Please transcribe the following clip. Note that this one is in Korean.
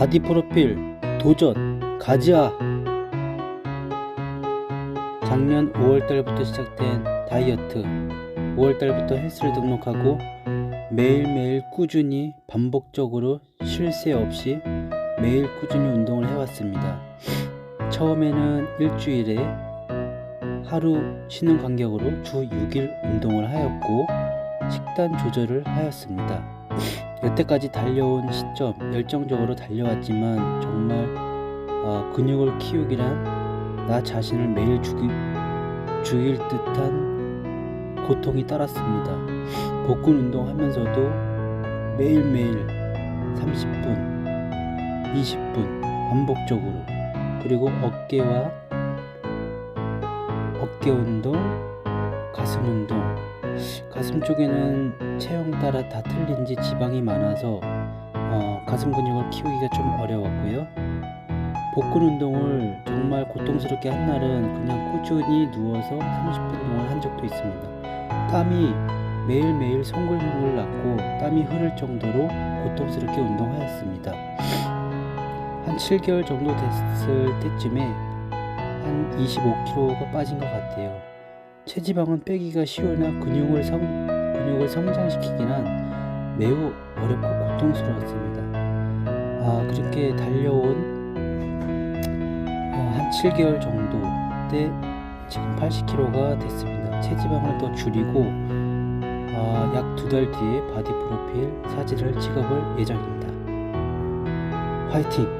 바디 프로필 도전 가자 작년 5월달부터 시작된 다이어트. 5월달부터 헬스를 등록하고 매일매일 꾸준히 반복적으로 쉴 새 없이 매일 꾸준히 운동을 해왔습니다. 처음에는 일주일에 하루 쉬는 간격으로 주 6일 운동을 하였고 식단 조절을 하였습니다. 여태까지 달려온 시점 열정적으로 달려왔지만 정말 어, 근육을 키우기란 나 자신을 매일 죽이, 죽일 듯한 고통이 따랐습니다. 복근 운동하면서도 매일매일 30분, 20분 반복적으로 그리고 어깨와 어깨 운동, 가슴 운동 가슴 쪽에는 체형 따라 다 틀린지 지방이 많아서 어, 가슴 근육을 키우기가 좀 어려웠고요. 복근 운동을 정말 고통스럽게 한 날은 그냥 꾸준히 누워서 30분 동안 한 적도 있습니다. 땀이 매일매일 송글송글 났고 땀이 흐를 정도로 고통스럽게 운동하였습니다. 한 7개월 정도 됐을 때쯤에 한 25kg가 빠진 것 같아요. 체지방은 빼기가 쉬우나 근육을 성 근육을 성장시키기는 매우 어렵고 고통스러웠습니다. 아 그렇게 달려온 어, 한 7개월 정도 때 지금 80kg가 됐습니다. 체지방을 더 줄이고 아, 약두 달 뒤에 바디 프로필 사진을 찍어볼 예정입니다. 화이팅!